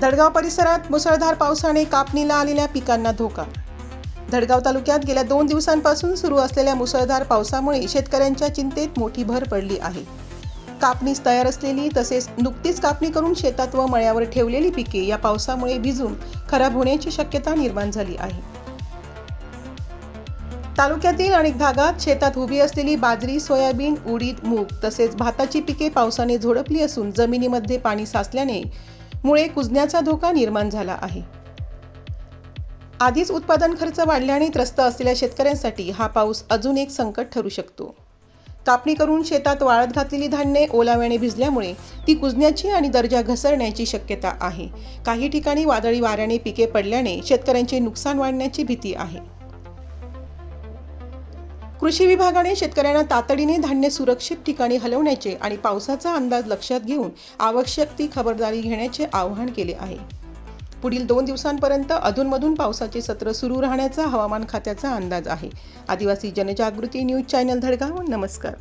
धडगाव परिसरात मुसळधार पावसाने कापणीला आलेल्या पिकांना धोका. धडगाव तालुक्यात गेल्या दोन दिवसांपासून सुरू असलेल्या मुसळधार पावसामुळे शेतकऱ्यांच्या चिंतेत मोठी भर पडली आहे. कापणीस तयार असलेली तसेच नुकतीच कापणी करून शेतात व मळ्यावर ठेवलेली पिके या पावसामुळे भिजून खराब होण्याची शक्यता निर्माण झाली आहे. तालुक्यातील अनेक भागात शेतात उभी असलेली बाजरी सोयाबीन उडीद मूग तसेच भाताची पिके पावसाने झोडपली असून जमिनीमध्ये पाणी साचल्याने मुळे कुजण्याचा धोका निर्माण झाला आहे. आधीच उत्पादन खर्च वाढल्याने त्रस्त असलेल्या शेतकऱ्यांसाठी हा पाऊस अजून एक संकट ठरू शकतो. कापणी करून शेतात वाळत घातलेली धान्ये ओलाव्याने भिजल्यामुळे ती कुजण्याची आणि दर्जा घसरण्याची शक्यता आहे. काही ठिकाणी वादळी वाऱ्याने पिके पडल्याने शेतकऱ्यांचे नुकसान वाढण्याची भीती आहे. कृषी विभागाने शेतकऱ्यांना तातडीने धान्य सुरक्षित ठिकाणी हलवण्याचे आणि पावसाचा अंदाज लक्षात घेऊन आवश्यक ती खबरदारी घेण्याचे आवाहन केले आहे. पुढील दोन दिवसांपर्यंत अधूनमधून पावसाचे सत्र सुरू राहण्याचा हवामान खात्याचा अंदाज आहे. आदिवासी जनजागृती न्यूज चॅनल धडगाव नमस्कार.